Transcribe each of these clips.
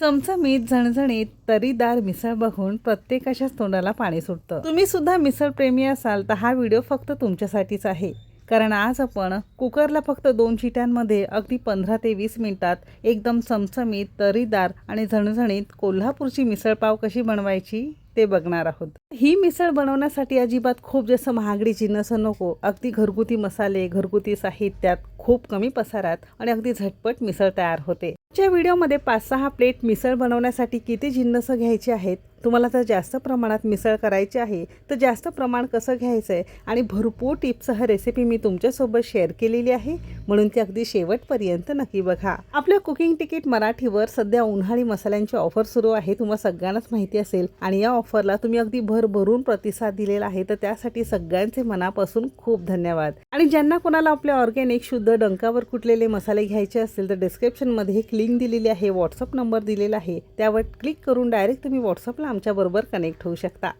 चमचमीत झणझणीत तरीदार मिसळ बघून प्रत्येकाच्याच तोंडाला पाणी सुटतं. तुम्ही सुद्धा मिसळ प्रेमी असाल तर हा व्हिडिओ फक्त तुमच्यासाठीच आहे. कारण आज आपण कुकरला फक्त दोन शिट्यांमध्ये अगदी पंधरा ते वीस मिनिटात एकदम चमचमीत तरीदार आणि झणझणीत कोल्हापूरची मिसळपाव कशी बनवायची? ते बघणार आहोत. ही मिसळ बनवण्यासाठी अजिबात खूप जसं महागडीची नसं नको. अगदी घरगुती मसाले घरगुती साहित्यात खूप कमी पसारात आणि अगदी झटपट मिसळ तयार होते. च्या व्हिडिओमध्ये पाच सहा प्लेट मिसळ बनवण्यासाठी किती जिन्नसं घ्यायची आहेत तुम्हाला जर जास्त प्रमाणात मिसळ करायची आहे तर जास्त प्रमाण कसं घ्यायचं आहे आणि भरपूर टिप्ससह रेसिपी मी तुमच्यासोबत शेअर केलेली आहे. म्हणून ती अगदी शेवटपर्यंत नक्की बघा. आपल्या कुकिंग तिकीट मराठीवर सध्या उन्हाळी मसाल्यांची ऑफर सुरू आहे. तुम्हाला सगळ्यांनाच माहिती असेल. आणि या ऑफरला तुम्ही अगदी भरभरून प्रतिसाद दिलेला आहे. तर त्यासाठी सगळ्यांचे मनापासून खूप धन्यवाद. आणि ज्यांना कोणाला आपल्या ऑर्गॅनिक शुद्ध डंकावर कुटलेले मसाले घ्यायचे असतील तर डिस्क्रिप्शनमध्ये एक लिंक दिलेली आहे. व्हॉट्सअप नंबर दिलेला आहे. त्यावर क्लिक करून डायरेक्ट तुम्ही व्हॉट्सअपला आमच्याबरोबर कनेक्ट होऊ शकता.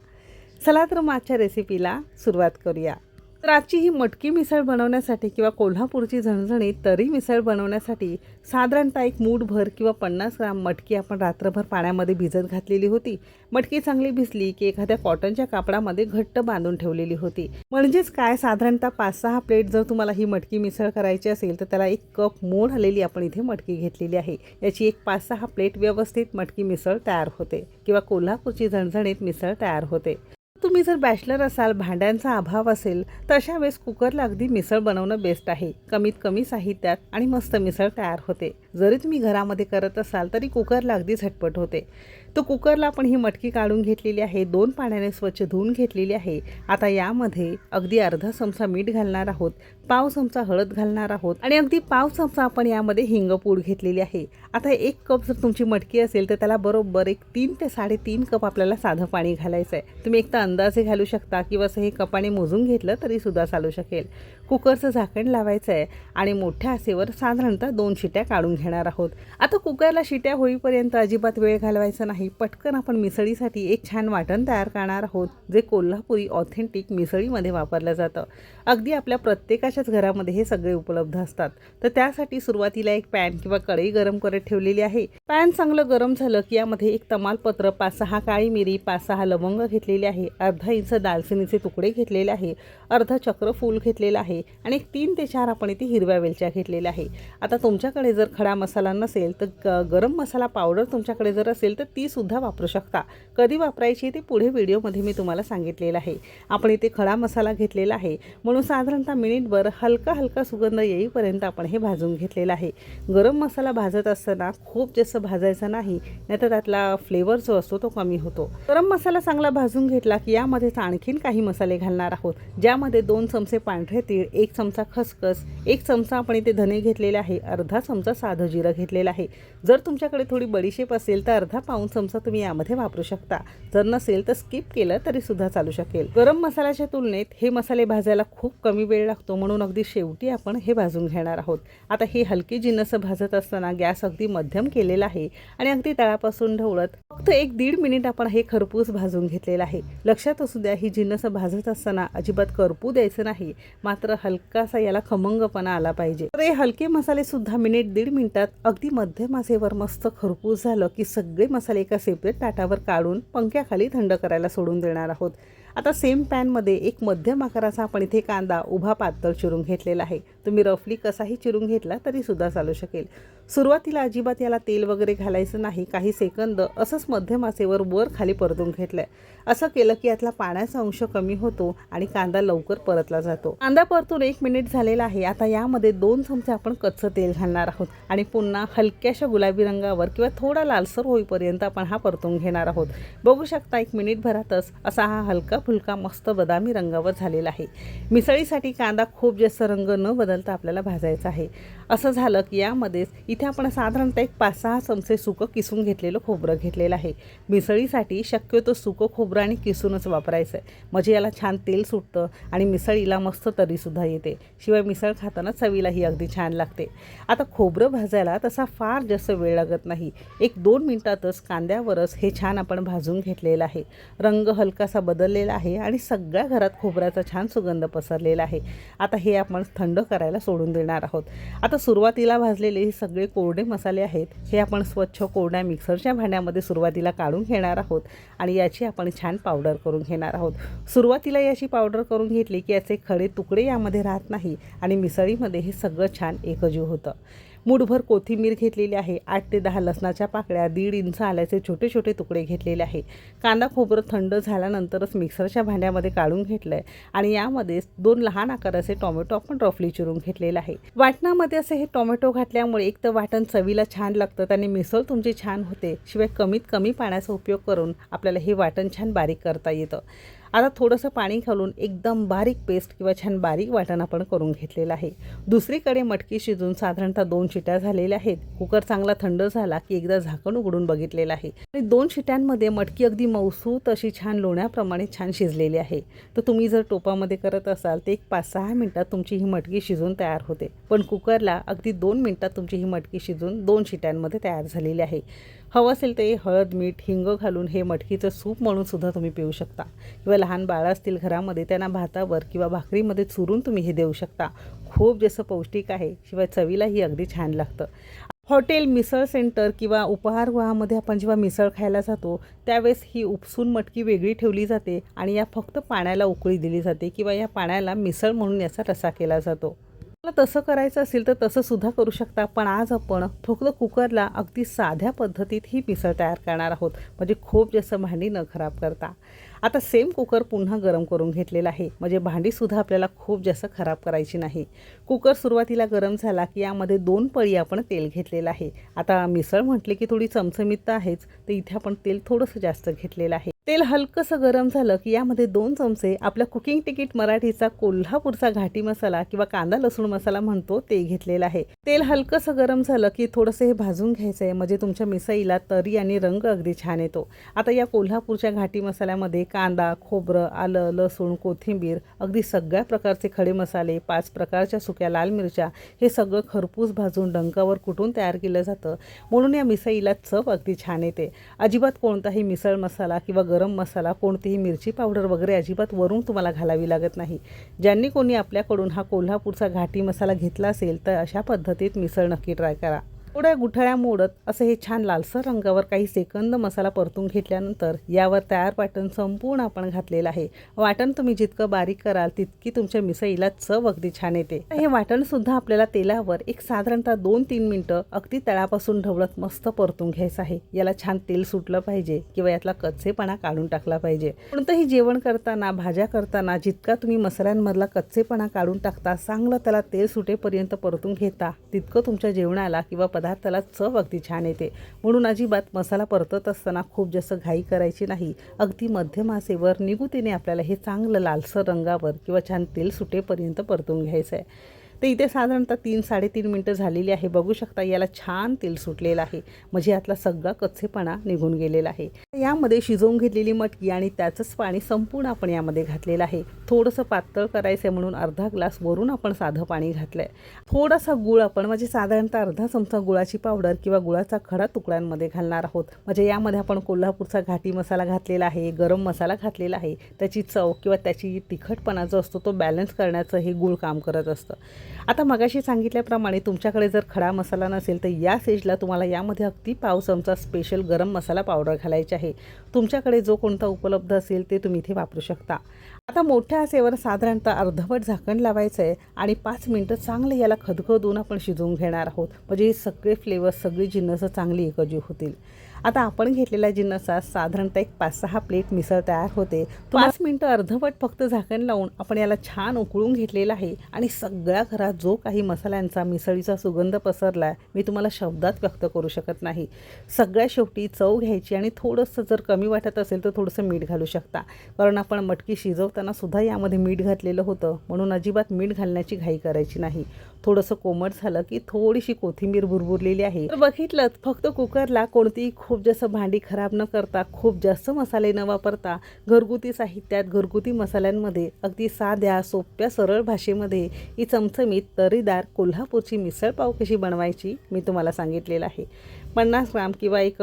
चला तर मागच्या रेसिपीला सुरुवात करूया. तर आजची ही मटकी मिसळ बनवण्यासाठी किंवा कोल्हापूरची झणझणीत तरी मिसळ बनवण्यासाठी साधारणतः एक मूठभर किंवा पन्नास ग्राम मटकी आपण रात्रभर पाण्यामध्ये भिजत घातलेली होती. मटकी चांगली भिजली की एखाद्या कॉटनच्या कापडामध्ये घट्ट बांधून ठेवलेली होती. म्हणजेच काय? साधारणतः पाच सहा प्लेट जर तुम्हाला ही मटकी मिसळ करायची असेल तर त्याला एक कप मोड आलेली आपण इथे मटकी घेतलेली आहे. याची एक पाच सहा प्लेट व्यवस्थित मटकी मिसळ तयार होते किंवा कोल्हापूरची झणझणीत मिसळ तयार होते. तुम्ही जर बॅचलर असाल भांड्यांचा अभाव असेल तर अशा वेळेस कुकरला अगदी मिसळ बनवणं बेस्ट आहे. कमीत कमी साहित्यात आणि मस्त मिसळ तयार होते. जरी तुम्ही घरामध्ये करत असाल तरी कुकरला अगदी झटपट होते. तो कुकरला आपण ही मटकी काढून घेतलेली आहे दोन पाण्याने स्वच्छ धुवून घेतलेली आहे. आता यामध्ये अगदी अर्धा चमचा मीठ घालणार आहोत. पाव चमचा हळद घालणार आहोत. आणि अगदी पाव चमचा आपण यामध्ये हिंगपूड घेतलेली आहे. आता एक कप जर तुमची मटकी असेल तर त्याला बरोबर एक तीन ते साडेतीन कप आपल्याला साधं पाणी घालायचं आहे. तुम्ही एक तर अंदाजे घालू शकता किंवा असं हे कपाने मोजून घेतलं तरी सुद्धा चालू शकेल. कुकरचं झाकण लावायचं आहे आणि मोठ्या आसेवर साधारणतः दोन शिट्या काढून घेणार आहोत. आता कुकरला शिट्या होईपर्यंत अजिबात वेळ घालवायचा नाही. पटकन आपण मिसळीसाठी एक छान वाटण तयार करणार आहोत जे कोल्हापुरी ऑथेंटिक मिसळीमध्ये वापरलं जातं. अगदी आपल्या प्रत्येकाच्या प्रत्येकाच्याच घरामध्ये हे सगळे उपलब्ध असतात. तर त्यासाठी सुरुवातीला एक पॅन किंवा कढई गरम करत ठेवलेली आहे. पॅन चांगलं गरम झालं की यामध्ये एक तमालपत्र पाच सहा काळी मिरी पाच सहा लवंग घेतलेली आहे. अर्धा इंच दालचिनीचे तुकडे घेतलेले आहे. अर्धा चक्र फूल घेतलेलं आहे. आणि एक तीन ते चार आपण इथे हिरव्या वेलच्या घेतलेल्या आहे. आता तुमच्याकडे जर खडा मसाला नसेल तर गरम मसाला पावडर तुमच्याकडे जर असेल तर ती सुद्धा वापरू शकता. कधी वापरायची ते पुढे व्हिडिओमध्ये मी तुम्हाला सांगितलेलं आहे. आपण इथे खडा मसाला घेतलेला आहे. म्हणून साधारणतः मिनिटभर हलका हलका सुगंध येईपर्यंत आपण हे भाजून घेतलेलं आहे. गरम मसाला भाजत असताना खूप जास्त भाजायचा नाही नाहीतर त्यातला फ्लेवर जो असतो तो कमी होतो. गरम मसाला चांगला भाजून घेतला की यामध्येच आणखीन काही मसाले घालणार आहोत ज्यामध्ये दोन चमचे पांढरे तीळ एक चमचा खसखस एक चमचा आपण इथे धने घेतलेले आहे अर्धा चमचा साधं जिरं घेतलेलं आहे. जर तुमच्याकडे थोडी बडीशेप असेल तर अर्धा पाऊन चमचा तुम्ही यामध्ये वापरू शकता. जर नसेल तर स्किप केलं तरी सुद्धा चालू शकेल. गरम मसाल्याच्या तुलनेत हे मसाले भाजायला खूप कमी वेळ लागतो म्हणून अगदी शेवटी आपण हे भाजून घेणार आहोत. आता हे हलकी जिन्नसं भाजत असताना गॅस अगदी मध्यम केलेला आहे आणि अगदी तळापासून ढवळत फक्त एक दीड मिनिट आपण हे खरपूस भाजून घेतलेलं आहे. लक्षात असू द्या ही जिन्नसं भाजत असताना अजिबात करपू द्यायचं नाही. मात्र हलकासा याला खमंग खमंगपणा आला पाहिजे. तर हे हलके मसाले सुद्धा मिनिट दीड मिनिटात अगदी मध्यम आसेवर मस्त खरपूस झालं की सगळे मसाले एका सेपरेट ताटावर काढून पंख्याखाली थंड करायला सोडून देणार आहोत. आता सेम पॅनमध्ये एक मध्यम आकाराचा आपण इथे कांदा उभा पातळ चिरून घेतलेला आहे. तुम्ही रफली कसाही चिरून घेतला तरीसुद्धा चालू शकेल. सुरुवातीला अजिबात याला तेल वगैरे घालायचं नाही. काही सेकंद असंच मध्यम आसेवर वर खाली परतून घेतलंय. असं केलं की यातला पाण्याचा अंश कमी होतो आणि कांदा लवकर परतला जातो. कांदा परतून एक मिनिट झालेला आहे. आता यामध्ये दोन चमचे आपण कच्चं तेल घालणार आहोत आणि पुन्हा हलक्याशा गुलाबी रंगावर किंवा थोडा लालसर होईपर्यंत आपण हा परतून घेणार आहोत. बघू शकता एक मिनिटभरातच असा हा हलका फुलका मस्त बदामी रंगावर झालेला आहे. मिसळीसाठी कांदा खूप जास्त रंग न बदलता आपल्याला भाजायचा आहे. असं झालं की यामध्येच इथे आपण साधारणतः एक पाच सहा चमचे सुकं किसून घेतलेलं खोबरं घेतलेलं आहे. मिसळीसाठी शक्यतो सुकं खोबरं आणि किसूनच वापरायचं आहे. म्हणजे याला छान तेल सुटतं आणि मिसळीला मस्त तरीसुद्धा येते. शिवाय मिसळ खाताना चवीलाही अगदी छान लागते. आता खोबरं भाजायला तसा फार जास्त वेळ लागत नाही. एक दोन मिनटातच कांद्यावरच हे छान आपण भाजून घेतलेलं आहे. रंग हलकासा बदललेला आहे आणि सगळ्या घरात खोबऱ्याचा छान सुगंध पसरलेला आहे. आता हे आपण थंड करा करायला सोडून देणार आहोत. आता सुरुवातीला भाजलेले हे सगळे कोरडे मसाले आहेत हे आपण स्वच्छ कोरड्या मिक्सरच्या भांड्यामध्ये सुरुवातीला काढून घेणार आहोत आणि याची आपण छान पावडर करून घेणार आहोत. सुरुवातीला याची पावडर करून घेतली की याचे खडे तुकडे यामध्ये राहत नाही आणि मिसळीमध्ये हे सगळं छान एकजीव होतं. मूठभर कोथिंबीर घेतलेली आहे. आठ ते दहा लसणाच्या पाकळ्या दीड इंच आल्याचे छोटे छोटे तुकडे घेतलेले आहे. कांदा खोबरं थंड झाल्यानंतरच मिक्सरच्या भांड्यामध्ये काढून घेतलं आहे आणि यामध्ये दोन लहान आकाराचे टोमॅटो आपण रफली चिरून घेतलेले आहे. वाटणामध्ये असे हे टोमॅटो घातल्यामुळे एक तर वाटण चवीला छान लागतं आणि मिसळ तुमची छान होते. शिवाय कमीत कमी पाण्याचा उपयोग करून आपल्याला हे वाटण छान बारीक करता येतं. आता थोडंसं पाणी घालून एकदम बारीक पेस्ट किंवा छान बारीक वाटण आपण करून घेतलेलं आहे. दुसरीकडे मटकी शिजून साधारणतः दोन शिट्या झालेल्या आहेत. कुकर चांगला थंड झाला की एकदा झाकण उघडून बघितलेलं आहे. आणि दोन शिट्यांमध्ये मटकी अगदी मौसूत अशी छान लोण्याप्रमाणे छान शिजलेली आहे. तर तुम्ही जर टोपामध्ये करत असाल तर एक पाच सहा मिनटात तुमची ही मटकी शिजून तयार होते. पण कुकरला अगदी दोन मिनटात तुमची ही मटकी शिजून दोन शिट्यांमध्ये तयार झालेली आहे. हवं असेल ते हळद मीठ हिंग घालून हे मटकीचं सूप म्हणून सुद्धा तुम्ही पिऊ शकता. किंवा लहान बाळं असतील घरामध्ये त्यांना भातावर किंवा भाकरीमध्ये चुरून तुम्ही हे देऊ शकता. खूप जसं पौष्टिक आहे शिवाय चवीलाही अगदी छान लागतं. हॉटेल मिसळ सेंटर किंवा उपहारगृहामध्ये आपण जेव्हा मिसळ खायला जातो त्यावेळेस ही उपसून मटकी वेगळी ठेवली जाते आणि या फक्त पाण्याला उकळी दिली जाते किंवा या पाण्याला मिसळ म्हणून याचा रसा केला जातो. मला तसं करायचं असेल तर तसं सुद्धा करू शकता. पण आज आपण फक्त कुकरला अगदी साध्या पद्धतीत ही मिसळ तयार करणार आहोत. म्हणजे खूप जास्त भांडी न खराब करता. आता सेम कुकर पुन्हा गरम करून घेतलेला आहे. म्हणजे भांडीसुद्धा आपल्याला खूप जास्त खराब करायची नाही. कुकर सुरुवातीला गरम झाला की यामध्ये दोन पळी आपण तेल घेतलेलं आहे. आता मिसळ म्हटले की थोडी चमचमीत तर आहेच. तर इथे आपण तेल थोडंसं जास्त घेतलेलं आहे. तेल हलकंसं गरम झालं की यामध्ये दोन चमचे आपल्या कुकिंग तिकीट मराठीचा कोल्हापूरचा घाटी मसाला किंवा कांदा लसूण मसाला म्हणतो ते घेतलेला आहे. तेल हलकंसं गरम झालं की थोडंसं हे भाजून घ्यायचं आहे म्हणजे तुमच्या मिसळीला तरी आणि रंग अगदी छान येतो. आता या कोल्हापूरच्या घाटी मसाल्यामध्ये कांदा खोबरं आलं लसूण कोथिंबीर अगदी सगळ्या प्रकारचे खडे मसाले पाच प्रकारच्या सुक्या लाल मिरच्या हे सगळं खरपूस भाजून डंकावर कुटून तयार केलं जातं. म्हणून या मिसळीला चव अगदी छान येते. अजिबात कोणताही मिसळ मसाला किंवा गरम मसाला कोणतीही मिरची पावडर वगैरे अजिबात वरून तुम्हाला घालावी लागत नाही. ज्यांनी कोणी आपल्याकडून हा कोल्हापूरचा घाटी मसाला घेतला असेल तर अशा पद्धतीत मिसळ नक्की ट्राय करा. थोड्या गुठळ्या मोडत असं हे छान लालसर रंगावर काही सेकंद मसाला परतून घेतल्यानंतर यावर तयार वाटण संपूर्ण आपण घातलेलं आहे. वाटण तुम्ही जितकं बारीक कराल तितकी तुमच्या मिसळीला चव अगदी छान येते. हे वाटण सुद्धा आपल्याला तेलावर एक साधारणतः दोन तीन मिनटं अगदी तळापासून ढवळत मस्त परतून घ्यायचं आहे. याला छान तेल सुटलं पाहिजे किंवा यातला कच्चेपणा काढून टाकला पाहिजे. कोणतंही जेवण करताना भाज्या करताना जितका तुम्ही मसाल्यांमधला कच्चेपणा काढून टाकता चांगलं त्याला तेल सुटेपर्यंत परतून घेता तितकं तुमच्या जेवणाला किंवा पदार्थाला चव अगदी छान येते. म्हणून अजिबात मसाला परतत असताना खूप जास्त घाई करायची नाही. अगदी मध्यम आसेवर निगुतीने आपल्याला हे चांगलं लालसर रंगावर किंवा छान तेल सुटेपर्यंत परतून घ्यायचं आहे तर इथे साधारणतः तीन साडेतीन मिनटं झालेली आहे. बघू शकता याला छान तेल सुटलेलं आहे. म्हणजे यातला सगळा कच्चेपणा निघून गेलेला आहे. यामध्ये शिजवून घेतलेली मटकी आणि त्याचंच पाणी संपूर्ण आपण यामध्ये घातलेलं आहे. थोडंसं पातळ करायचं आहे म्हणून अर्धा ग्लास वरून आपण साधं पाणी घातलं आहे थोडासा गुळ आपण म्हणजे साधारणतः अर्धा चमचा गुळाची पावडर किंवा गुळाचा खडा तुकड्यांमध्ये घालणार आहोत. म्हणजे यामध्ये आपण कोल्हापूरचा घाटी मसाला घातलेला आहे गरम मसाला घातलेला आहे. त्याची चव किंवा त्याची तिखटपणा जो असतो तो बॅलन्स करण्याचं हे गुळ काम करत असतं. आता मगाशी सांगितल्याप्रमाणे तुमच्याकडे जर खडा मसाला नसेल तर या सेजला तुम्हाला यामध्ये अगदी पाव चमचा स्पेशल गरम मसाला पावडर घालायची आहे. तुमच्याकडे जो कोणता उपलब्ध असेल ते तुम्ही इथे वापरू शकता. आता मोठ्या आसेवर साधारणतः अर्धवट झाकण लावायचं आहे आणि पाच मिनटं चांगलं याला खदखदून आपण शिजवून घेणार आहोत. म्हणजे हे सगळे फ्लेवर सगळी जिन्नसं चांगली एकजीव होतील. आता आपण घेतलेल्या जिन्नसात साधारणतः एक पाच सहा प्लेट मिसळ तयार होते. पाच मिनटं अर्धवट फक्त झाकण लावून आपण याला छान उकळून घेतलेलं आहे. आणि सगळ्या घरात जो काही मसाल्यांचा मिसळीचा सुगंध पसरला मी तुम्हाला शब्दात व्यक्त करू शकत नाही. सगळ्या शेवटी चव घ्यायची आणि थोडंसं जर कमी वाटत असेल तर थोडंसं मीठ घालू शकता. कारण आपण मटकी शिजवताना सुद्धा यामध्ये मीठ घातलेलं होतं. म्हणून अजिबात मीठ घालण्याची घाई करायची नाही. थोडंसं कोमट झालं की थोडीशी कोथिंबीर भुरभुरलेली आहे. तर बघितलं फक्त कुकरला कोणतीही खूप जास्त भांडी खराब न करता खूप जास्त मसाले न वापरता घरगुती साहित्यात घरगुती मसाल्यांमध्ये अगदी साध्या सोप्या सरळ भाषेमध्ये ही चमचमीत तरीदार कोल्हापूरची मिसळ पाव कशी बनवायची मी तुम्हाला सांगितलेलं आहे. पन्नास ग्राम किंवा एक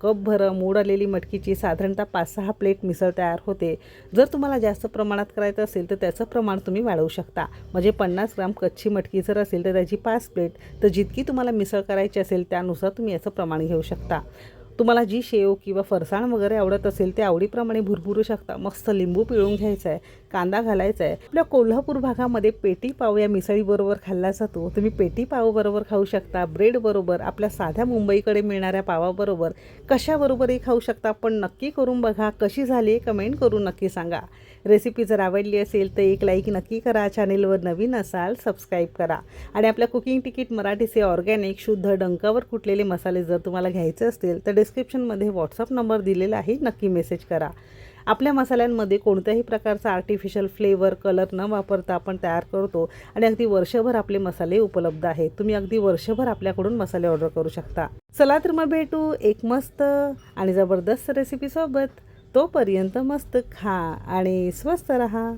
कपभर मूड आलेली मटकीची साधारणतः पाच सहा प्लेट मिसळ तयार होते. जर तुम्हाला जास्त प्रमाणात करायचं असेल तर त्याचं प्रमाण तुम्ही वाढवू शकता. म्हणजे पन्नास ग्राम कच्ची मटकी जर असेल तर त्याची पाच प्लेट. तर जितकी तुम्हाला मिसळ करायची असेल त्यानुसार तुम्ही याचं प्रमाण घेऊ शकता. तुम्हाला जी शेव किंवा फरसाण वगैरे आवडत असेल ते आवडीप्रमाणे भुरभुरू शकता. मस्त लिंबू पिळून घ्यायचा आहे कांदा घालायचा आहे. आपल्या कोल्हापूर भागामध्ये पेटी पाव या मिसळीबरोबर खाल्ला जातो. तुम्ही पेटी पावबरोबर खाऊ शकता ब्रेडबरोबर आपल्या साध्या मुंबईकडे मिळणाऱ्या पावाबरोबर कशाबरोबरही खाऊ शकता पण नक्की करून बघा. कशी झाली कमेंट करून नक्की सांगा. रेसिपी जर आवडली असेल तर एक लाईक नक्की करा. चॅनेलवर नवीन असाल सबस्क्राईब करा. आणि आपल्या कुकिंग तिकीट मराठीचे ऑर्गॅनिक शुद्ध डंकावर कुटलेले मसाले जर तुम्हाला घ्यायचे असतील तर डिस्क्रिप्शनमध्ये व्हॉट्सअप नंबर दिलेला आहे. नक्की मेसेज करा. आपल्या मसाल्यांमध्ये कोणत्याही प्रकारचा आर्टिफिशियल फ्लेवर कलर न वापरता आपण तयार करतो आणि अगदी वर्षभर आपले मसाले उपलब्ध आहेत. तुम्ही अगदी वर्षभर आपल्याकडून मसाले ऑर्डर करू शकता. चला तर मग भेटू एक मस्त आणि जबरदस्त रेसिपीसोबत तोपर्यंत मस्त खा आणि स्वस्त रहा.